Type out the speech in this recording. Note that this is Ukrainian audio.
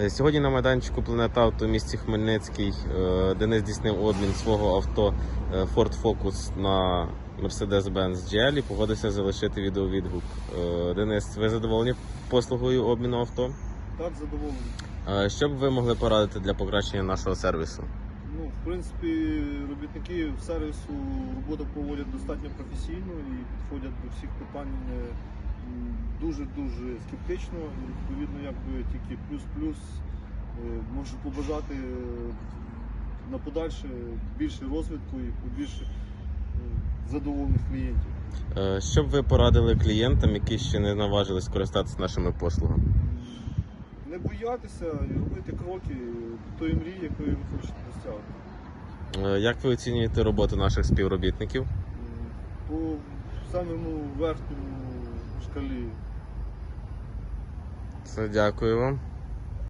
Е, Сьогодні на майданчику Планета Авто в місті Хмельницький е, Денис здійснив обмін свого авто е, Ford Focus на Mercedes-Benz GL і погодився залишити відеовідгук. Денис, ви задоволені послугою обміну авто? Так, задоволений. Що б ви могли порадити для покращення нашого сервісу? Ну, в принципі, робітники сервісу роботу проводять достатньо професійно і підходять до всіх питань дуже-дуже скептично. І, відповідно, якби тільки плюс-плюс е, можу побажати е, на подальше більше розвитку і побільше е, задоволених клієнтів. Що б ви порадили клієнтам, які ще не наважились користатися нашими послугами? Не боятися і робити кроки до тої мрії, якої ви хочете досягти. Як ви оцінюєте роботу наших співробітників? По самому верхньому шкалі Все, дякую вам.